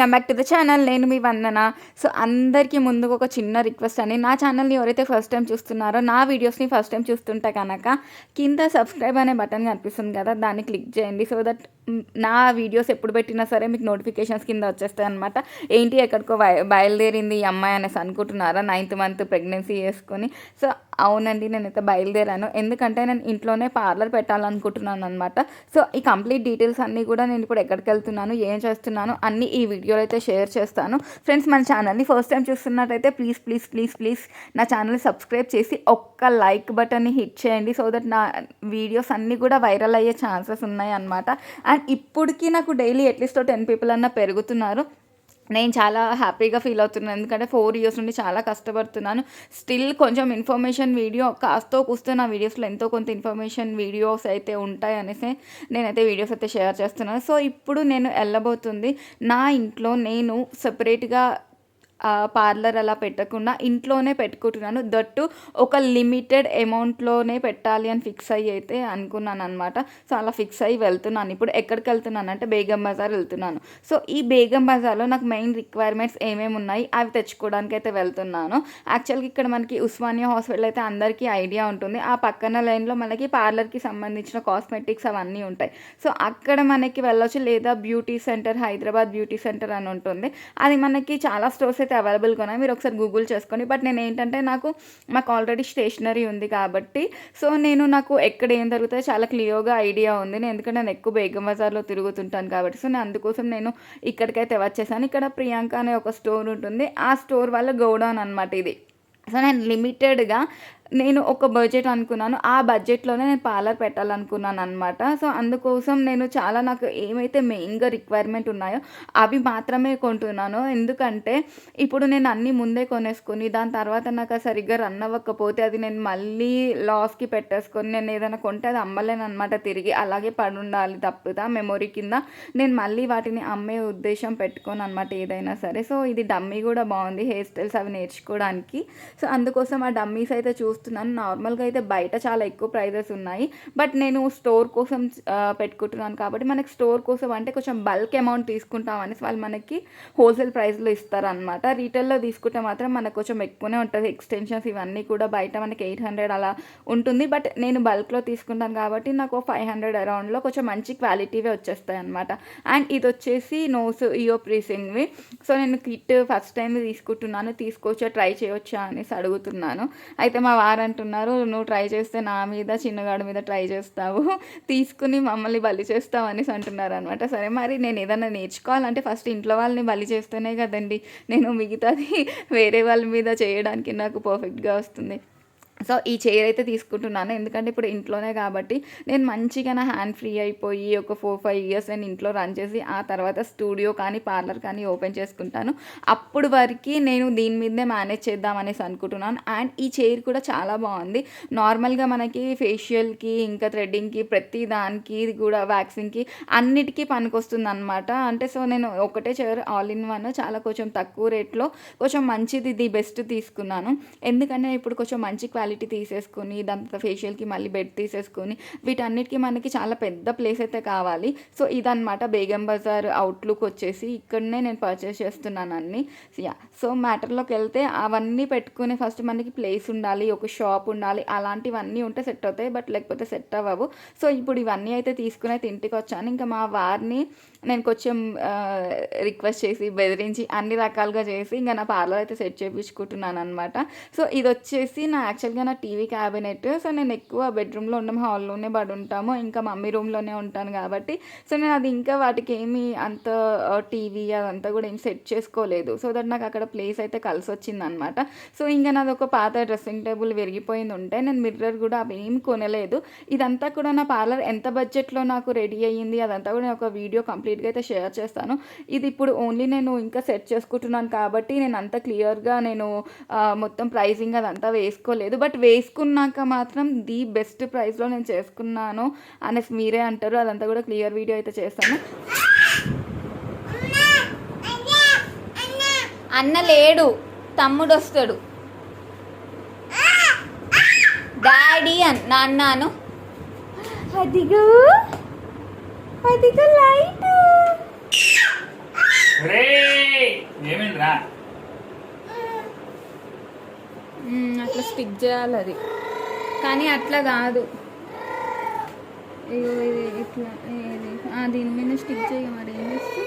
Welcome back to the channel. నేను మీ వందన. So అందరికీ ముందుకు ఒక చిన్న రిక్వెస్ట్ అని నా ఛానల్ని ఎవరైతే ఫస్ట్ టైం చూస్తున్నారో నా వీడియోస్ని ఫస్ట్ టైం చూస్తుంటే కనుక కింద సబ్స్క్రైబ్ అనే బటన్ కనిపిస్తుంది కదా దాన్ని క్లిక్ చేయండి. సో దట్ నా వీడియోస్ ఎప్పుడు పెట్టినా సరే మీకు నోటిఫికేషన్స్ కింద వచ్చేస్తాయి అనమాట ఏంటి ఎక్కడికో బయలుదేరింది ఈ అమ్మాయి అనేసి అనుకుంటున్నారా? నైన్త్ మంత్ ప్రెగ్నెన్సీ చేసుకొని. సో అవునండి నేనైతే బయలుదేరాను. ఎందుకంటే నేను ఇంట్లోనే పార్లర్ పెట్టాలనుకుంటున్నాను అనమాట సో ఈ కంప్లీట్ డీటెయిల్స్ అన్నీ కూడా నేను ఇప్పుడు ఎక్కడికి వెళ్తున్నాను ఏం చేస్తున్నాను అన్నీ ఈ వీడియోలో అయితే షేర్ చేస్తాను. ఫ్రెండ్స్ మన ఛానల్ని ఫస్ట్ టైం చూస్తున్నట్టయితే ప్లీజ్ ప్లీజ్ ప్లీజ్ ప్లీజ్ నా ఛానల్ని సబ్స్క్రైబ్ చేసి ఒక్క లైక్ బటన్ని హిట్ చేయండి. సో దట్ నా వీడియోస్ అన్నీ కూడా వైరల్ అయ్యే ఛాన్సెస్ ఉన్నాయి అనమాట అండ్ ఇప్పటికీ నాకు డైలీ అట్లీస్ట్ టెన్ పీపుల్ అన్న పెరుగుతున్నారు. నేను చాలా హ్యాపీగా ఫీల్ అవుతున్నాను. ఎందుకంటే ఫోర్ ఇయర్స్ నుండి చాలా కష్టపడుతున్నాను. స్టిల్ కొంచెం ఇన్ఫర్మేషన్ వీడియో కాస్తో కూస్తున్న నా వీడియోస్లో ఎంతో కొంత ఇన్ఫర్మేషన్ వీడియోస్ అయితే ఉంటాయి అనేసి నేనైతే వీడియోస్ అయితే షేర్ చేస్తున్నాను. సో ఇప్పుడు నేను వెళ్ళబోతుంది నా ఇంట్లో నేను సపరేట్గా పార్లర్ అలా పెట్టకుండా ఇంట్లోనే పెట్టుకుంటున్నాను. దట్టు ఒక లిమిటెడ్ అమౌంట్లోనే పెట్టాలి అని ఫిక్స్ అయ్యి అయితే అనుకున్నాను అనమాట సో అలా ఫిక్స్ అయ్యి వెళ్తున్నాను. ఇప్పుడు ఎక్కడికి వెళ్తున్నాను అంటే బేగం బజార్ వెళ్తున్నాను. సో ఈ బేగం బజార్లో నాకు మెయిన్ రిక్వైర్మెంట్స్ ఏమేమి ఉన్నాయి అవి తెచ్చుకోవడానికి అయితే వెళ్తున్నాను. యాక్చువల్గా ఇక్కడ మనకి ఉస్మానియా హాస్పిటల్ అయితే అందరికీ ఐడియా ఉంటుంది. ఆ పక్కన లైన్లో మనకి పార్లర్కి సంబంధించిన కాస్మెటిక్స్ అవన్నీ ఉంటాయి. సో అక్కడ మనకి వెళ్ళొచ్చు. లేదా beauty centre Hyderabad beauty centre అని ఉంటుంది. అది మనకి చాలా స్టోర్స్ అయితే అవైలబుల్గా ఉన్నాయి మీరు ఒకసారి గూగుల్ చేసుకోండి. బట్ నేను ఏంటంటే నాకు మాకు ఆల్రెడీ స్టేషనరీ ఉంది కాబట్టి సో నేను నాకు ఎక్కడ ఏం జరుగుతుందో చాలా క్లియర్గా ఐడియా ఉంది. నేను ఎందుకంటే నేను ఎక్కువ బేగం బజార్లో తిరుగుతుంటాను కాబట్టి సో నేను అందుకోసం నేను ఇక్కడికైతే వచ్చేసాను ఇక్కడ ప్రియాంక అనే ఒక స్టోర్ ఉంటుంది. ఆ స్టోర్ వల్ల గోడౌన్ అనమాట ఇది. సో నేను లిమిటెడ్గా నేను ఒక బడ్జెట్ అనుకున్నాను. ఆ బడ్జెట్లోనే నేను పార్లర్ పెట్టాలనుకున్నాను అనమాట సో అందుకోసం నేను చాలా నాకు ఏమైతే మెయిన్గా రిక్వైర్మెంట్ ఉన్నాయో అవి మాత్రమే కొంటున్నాను. ఎందుకంటే ఇప్పుడు నేను అన్నీ ముందే కొనేసుకుని దాని తర్వాత నాకు సరిగ్గా రన్ అవ్వకపోతే అది నేను మళ్ళీ లాస్కి పెట్టేసుకొని నేను ఏదైనా కొంటే అది అమ్మలేను అనమాట తిరిగి అలాగే పడి ఉండాలి తప్పుదా మెమొరీ కింద. నేను మళ్ళీ వాటిని అమ్మే ఉద్దేశం పెట్టుకోను అనమాట ఏదైనా సరే. సో ఇది డమ్మీ కూడా బాగుంది. హెయిర్ స్టైల్స్ అవి నేర్చుకోవడానికి. సో అందుకోసం ఆ డమ్మీస్ అయితే చూస్తున్నాను. నార్మల్గా అయితే బయట చాలా ఎక్కువ ప్రైజెస్ ఉన్నాయి. బట్ నేను స్టోర్ కోసం పెట్టుకుంటున్నాను కాబట్టి మనకి స్టోర్ కోసం అంటే కొంచెం బల్క్ అమౌంట్ తీసుకుంటాం అనేసి వాళ్ళు మనకి హోల్సేల్ ప్రైస్లో ఇస్తారనమాట రీటైల్లో తీసుకుంటే మాత్రం మనకు కొంచెం ఎక్కువనే ఉంటుంది. ఎక్స్టెన్షన్స్ ఇవన్నీ కూడా బయట మనకి ఎయిట్ హండ్రెడ్ అలా ఉంటుంది. బట్ నేను బల్క్లో తీసుకుంటాను కాబట్టి నాకు ఫైవ్ హండ్రెడ్ అరౌండ్లో కొంచెం మంచి క్వాలిటీవే వచ్చేస్తాయి అనమాట అండ్ ఇది వచ్చేసి నోస్ ఇయో ప్రీసింగ్వి సో నేను కిట్ ఫస్ట్ టైం తీసుకుంటున్నాను. తీసుకోవచ్చా ట్రై చేయొచ్చా అనేసి అడుగుతున్నాను. అయితే మా సార్ అంటున్నారు నువ్వు ట్రై చేస్తే నా మీద చిన్నగాడి మీద ట్రై చేస్తావు. తీసుకుని మమ్మల్ని బలి చేస్తావు అనేసి అంటున్నారు అనమాట సరే మరి నేను ఏదైనా నేర్చుకోవాలంటే ఫస్ట్ ఇంట్లో వాళ్ళని బలి చేస్తేనే కదండి. నేను మిగతాది వేరే వాళ్ళ మీద చేయడానికి నాకు పర్ఫెక్ట్గా వస్తుంది. సో ఈ చైర్ అయితే తీసుకుంటున్నాను. ఎందుకంటే ఇప్పుడు ఇంట్లోనే కాబట్టి నేను మంచిగా నా హ్యాండ్ ఫ్రీ అయిపోయి ఒక ఫోర్ ఫైవ్ ఇయర్స్ నేను ఇంట్లో రన్ చేసి ఆ తర్వాత స్టూడియో కానీ పార్లర్ కానీ ఓపెన్ చేసుకుంటాను. అప్పుడు వరకు నేను దీని మీదనే మేనేజ్ చేద్దామనేసి అనుకుంటున్నాను. అండ్ ఈ చైర్ కూడా చాలా బాగుంది. నార్మల్గా మనకి ఫేషియల్కి ఇంకా థ్రెడ్డింగ్కి ప్రతి దానికి కూడా వ్యాక్సింగ్కి అన్నిటికీ పనికొస్తుంది అనమాట అంటే సో నేను ఒకటే చైర్ ఆల్ ఇన్ వన్ చాలా కొంచెం తక్కువ రేట్లో కొంచెం మంచిది ది బెస్ట్ తీసుకున్నాను. ఎందుకంటే ఇప్పుడు కొంచెం మంచి క్వాలిటీ క్వాలిటీ తీసేసుకుని దాంతో ఫేషియల్కి మళ్ళీ బెడ్ తీసేసుకుని వీటన్నిటికీ మనకి చాలా పెద్ద ప్లేస్ అయితే కావాలి. సో ఇదనమాట బేగం బజార్ అవుట్లుక్ వచ్చేసి ఇక్కడనే నేను పర్చేస్ చేస్తున్నాను అన్ని. యా సో మ్యాటర్లోకి వెళ్తే అవన్నీ పెట్టుకునే ఫస్ట్ మనకి ప్లేస్ ఉండాలి ఒక షాప్ ఉండాలి అలాంటివన్నీ ఉంటే సెట్ అవుతాయి బట్ లేకపోతే సెట్ అవ్వవు. సో ఇప్పుడు ఇవన్నీ అయితే తీసుకుని అయితే ఇంటికి వచ్చాను ఇంకా మా వారిని నేను కొంచెం రిక్వెస్ట్ చేసి బెదిరించి అన్ని రకాలుగా చేసి ఇంకా నా పార్లర్ అయితే సెట్ చేయించుకుంటున్నాను అనమాట సో ఇది వచ్చేసి నా యాక్చువల్గా నా టీవీ క్యాబినెట్ సో నేను ఎక్కువ బెడ్రూమ్లో ఉండడం హాల్లోనే పడి ఉంటాము. ఇంకా మమ్మీ రూమ్లోనే ఉంటాను కాబట్టి. సో నేను అది ఇంకా వాటికి ఏమి అంత టీవీ అదంతా కూడా ఏం సెట్ చేసుకోలేదు. సో దట్ నాకు అక్కడ ప్లేస్ అయితే కలిసి వచ్చింది అనమాట సో ఇంకా నాది ఒక పాత డ్రెస్సింగ్ టేబుల్ విరిగిపోయింది ఉంటే నేను మిర్రర్ కూడా అవి ఏం కొనలేదు. ఇదంతా కూడా నా పార్లర్ ఎంత బడ్జెట్లో నాకు రెడీ అయ్యింది అదంతా కూడా ఒక వీడియో కంప్లీట్ కంప్లీట్గా అయితే షేర్ చేస్తాను. ఇది ఇప్పుడు ఓన్లీ నేను ఇంకా సెట్ చేసుకుంటున్నాను కాబట్టి నేను అంత క్లియర్గా నేను మొత్తం ప్రైజింగ్ అదంతా వేసుకోలేదు. బట్ వేసుకున్నాక మాత్రం ది బెస్ట్ ప్రైస్లో నేను చేసుకున్నాను అనేసి మీరే అంటారు. అదంతా కూడా క్లియర్ వీడియో అయితే చేస్తాను. అన్న లేడు. తమ్ముడు వస్తాడు. డాడీ అన్న అన్నాను అదిగో. అదిగో లైట్. రే ఏమైందిరా? అట్లా స్టిక్ చేయాలి అది. కానీ అట్లా కాదు. ఇగో ఇది ఇట్లా ఇది. ఆ, దీని మీద స్టిక్ చేయ మరి ఏం చేస్తే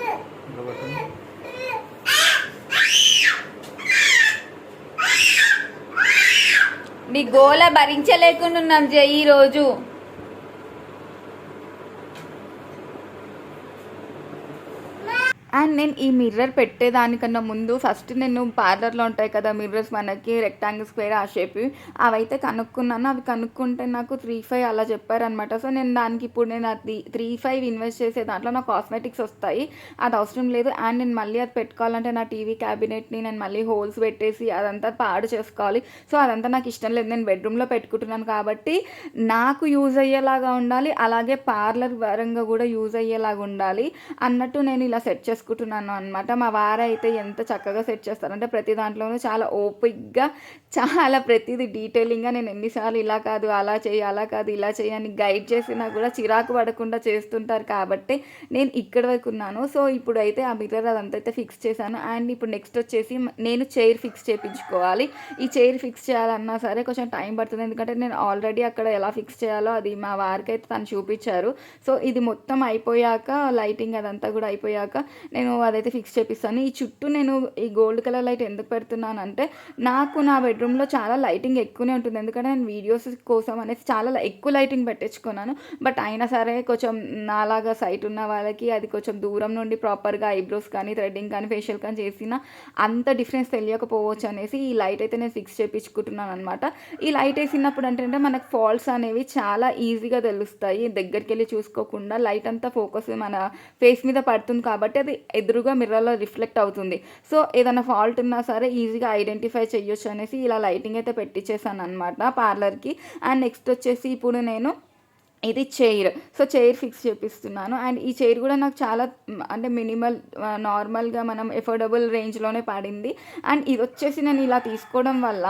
మీ గోల భరించలేకుండా ఉన్నాం జై ఈరోజు. అండ్ నేను ఈ మిర్రర్ పెట్టేదానికన్నా ముందు ఫస్ట్ నేను పార్లర్లో ఉంటాయి కదా మిర్రర్స్ మనకి రెక్టాంగిల్ స్క్వేర్ ఆ షేప్ అవైతే కనుక్కున్నాను. అవి కనుక్కుంటే నాకు త్రీ ఫైవ్ అలా చెప్పారనమాట సో నేను దానికి ఇప్పుడు నేను అది త్రీ ఫైవ్ ఇన్వెస్ట్ చేసే దాంట్లో నాకు కాస్మెటిక్స్ వస్తాయి. అది అవసరం లేదు. అండ్ నేను మళ్ళీ అది పెట్టుకోవాలంటే నా టీవీ క్యాబినెట్ని నేను మళ్ళీ హోల్స్ పెట్టేసి అదంతా పాడు చేసుకోవాలి. సో అదంతా నాకు ఇష్టం లేదు. నేను బెడ్రూమ్లో పెట్టుకుంటున్నాను కాబట్టి నాకు యూజ్ అయ్యేలాగా ఉండాలి. అలాగే పార్లర్ పరంగా కూడా యూజ్ అయ్యేలాగా ఉండాలి. అన్నట్టు నేను ఇలా సెట్ చేసుకుంటున్నాను అనమాట మా వారైతే ఎంత చక్కగా సెట్ చేస్తారంటే ప్రతి దాంట్లోనూ చాలా ఓపిక్గా చాలా ప్రతిదీ డీటెయిలింగ్గా నేను ఎన్నిసార్లు ఇలా కాదు అలా చేయి అలా కాదు ఇలా చేయి అని గైడ్ చేసినా కూడా చిరాకు పడకుండా చేస్తుంటారు కాబట్టి నేను ఇక్కడ వరకు ఉన్నాను. సో ఇప్పుడు అయితే ఆ మిర్రర్ అదంతా అయితే ఫిక్స్ చేశాను. అండ్ ఇప్పుడు నెక్స్ట్ వచ్చేసి నేను చైర్ ఫిక్స్ చేయించుకోవాలి ఈ చైర్ ఫిక్స్ చేయాలన్నా సరే కొంచెం టైం పడుతుంది. ఎందుకంటే నేను ఆల్రెడీ అక్కడ ఎలా ఫిక్స్ చేయాలో అది మా వారికి అయితే తను చూపించారు. సో ఇది మొత్తం అయిపోయాక లైటింగ్ అదంతా కూడా అయిపోయాక నేను అదైతే ఫిక్స్ చేపిస్తాను. ఈ చుట్టూ నేను ఈ గోల్డ్ కలర్ లైట్ ఎందుకు పెడుతున్నానంటే నాకు నా బెడ్రూమ్లో చాలా లైటింగ్ ఎక్కువనే ఉంటుంది. ఎందుకంటే నేను వీడియోస్ కోసం అనేసి చాలా ఎక్కువ లైటింగ్ పెట్టించుకున్నాను. బట్ అయినా సరే కొంచెం నాలాగా సైట్ ఉన్న వాళ్ళకి అది కొంచెం దూరం నుండి ప్రాపర్గా ఐబ్రోస్ కానీ థ్రెడ్డింగ్ కానీ ఫేషియల్ కానీ చేసిన అంత డిఫరెన్స్ తెలియకపోవచ్చు అనేసి ఈ లైట్ అయితే నేను ఫిక్స్ చేయించుకుంటున్నాను అనమాట ఈ లైట్ వేసినప్పుడు అంటే మనకు ఫాల్స్ అనేవి చాలా ఈజీగా తెలుస్తాయి. దగ్గరికి వెళ్ళి చూసుకోకుండా లైట్ అంతా ఫోకస్ మన ఫేస్ మీద పడుతుంది కాబట్టి అది ఎదురుగా మిర్రర్లో రిఫ్లెక్ట్ అవుతుంది. సో ఏదైనా ఫాల్ట్ ఉన్నా సరే ఈజీగా ఐడెంటిఫై చేయొచ్చు అనేసి ఇలా లైటింగ్ అయితే పెట్టించేసాను అనమాట పార్లర్కి. అండ్ నెక్స్ట్ వచ్చేసి ఇప్పుడు నేను ఇది చైర్ సో చైర్ ఫిక్స్ చేపిస్తున్నాను. అండ్ ఈ చైర్ కూడా నాకు చాలా అంటే మినిమల్ నార్మల్గా మనం ఎఫోర్డబుల్ రేంజ్లోనే పడింది. అండ్ ఇది వచ్చేసి నేను ఇలా తీసుకోవడం వల్ల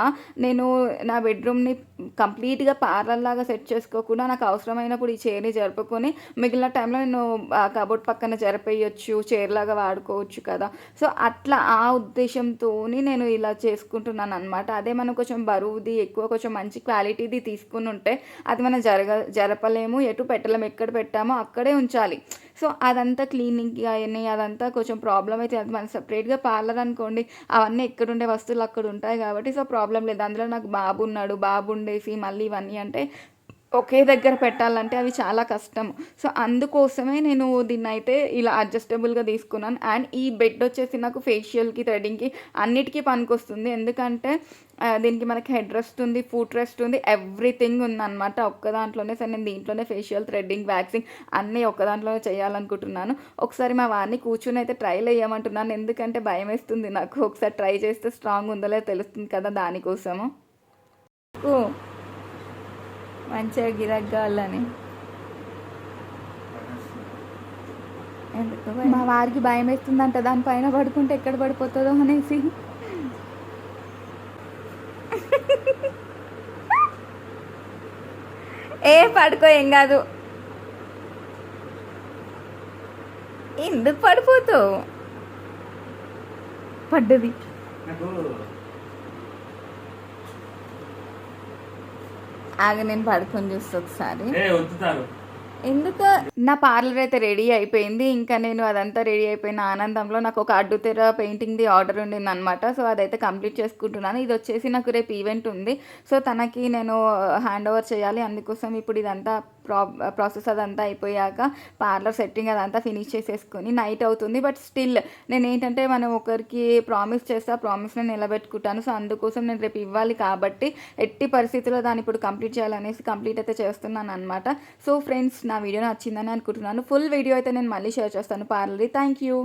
నేను నా బెడ్రూమ్ని కంప్లీట్గా పార్లర్ లాగా సెట్ చేసుకోకుండా నాకు అవసరమైనప్పుడు ఈ చైర్ని జరుపుకొని మిగిలిన టైంలో నేను కబోర్డ్ పక్కన జరిపేయచ్చు చైర్ లాగా వాడుకోవచ్చు కదా. సో అట్లా ఆ ఉద్దేశంతో నేను ఇలా చేసుకుంటున్నాను అనమాట అదే మనం కొంచెం బరువుది ఎక్కువ కొంచెం మంచి క్వాలిటీది తీసుకుని ఉంటే అది మనం జరగ మేము ఎటు పెట్టలేము ఎక్కడ పెట్టామో అక్కడే ఉంచాలి. సో అదంతా క్లీనింగ్ అవన్నీ అదంతా కొంచెం ప్రాబ్లం అయితే అది మనం సపరేట్గా పార్లర్ అనుకోండి అవన్నీ ఎక్కడుండే వస్తువులు అక్కడ ఉంటాయి కాబట్టి సో ప్రాబ్లం లేదు. అందులో నాకు బాబు ఉన్నాడు బాబు ఉండేసి మళ్ళీ ఇవన్నీ అంటే ఒకే దగ్గర పెట్టాలంటే అవి చాలా కష్టం. సో అందుకోసమే నేను దీన్ని అయితే ఇలా అడ్జస్టబుల్గా తీసుకున్నాను. అండ్ ఈ బెడ్ వచ్చేసి నాకు ఫేషియల్కి థ్రెడింగ్కి అన్నిటికీ పనికొస్తుంది. ఎందుకంటే దీనికి మనకి హెడ్ రెస్ట్ ఉంది ఫుట్ రెస్ట్ ఉంది ఎవ్రీథింగ్ ఉందన్నమాట. ఒక్క దాంట్లోనే సరే నేను దీంట్లోనే ఫేషియల్ థ్రెడ్డింగ్ వ్యాక్సింగ్ అన్నీ ఒక్క దాంట్లోనే చేయాలనుకుంటున్నాను. ఒకసారి మా వారిని కూర్చుని అయితే ట్రైల్ వేయమంటున్నాను ఎందుకంటే భయం వేస్తుంది నాకు. ఒకసారి ట్రై చేస్తే స్ట్రాంగ్ ఉందో లేదో తెలుస్తుంది కదా దానికోసము. మంచిగా ఎందుకు భయం? మా వారికి భయం వేస్తుందంట దానిపైన పడుకుంటే ఎక్కడ పడిపోతుందో అనేసి. ఏ పడుకో ఏం కాదు. ఎందుకు పడిపోతావు? పడ్డది. ఆగ నేను పడుకొని చూస్తా ఒకసారి. ఎందుకు? నా పార్లర్ అయితే రెడీ అయిపోయింది. ఇంకా నేను అదంతా రెడీ అయిపోయిన ఆనందంలో నాకు ఒక అడ్డుతెర పెయింటింగ్ది ఆర్డర్ ఉండింది అనమాట సో అదైతే కంప్లీట్ చేసుకుంటున్నాను. ఇది వచ్చేసి నాకు రేపు ఈవెంట్ ఉంది. సో తనకి నేను హ్యాండ్ ఓవర్ చేయాలి. అందుకోసం ఇప్పుడు ఇదంతా ప్రా ప్రాసెస్ అదంతా అయిపోయాక పార్లర్ సెట్టింగ్ అదంతా ఫినిష్ చేసేసుకొని నైట్ అవుతుంది. బట్ స్టిల్ నేను ఏంటంటే మనం ఒకరికి ప్రామిస్ చేస్తే ఆ ప్రామిస్ని నిలబెట్టుకుంటాను. సో అందుకోసం నేను రేపు ఇవ్వాలి కాబట్టి ఎట్టి పరిస్థితుల్లో దాన్ని ఇప్పుడు కంప్లీట్ చేయాలనేసి కంప్లీట్ అయితే చేస్తున్నాను అనమాట సో ఫ్రెండ్స్ నా వీడియో నచ్చిందని అనుకుంటున్నాను. ఫుల్ వీడియో అయితే నేను మళ్ళీ షేర్ చేస్తాను. Parlour thank you.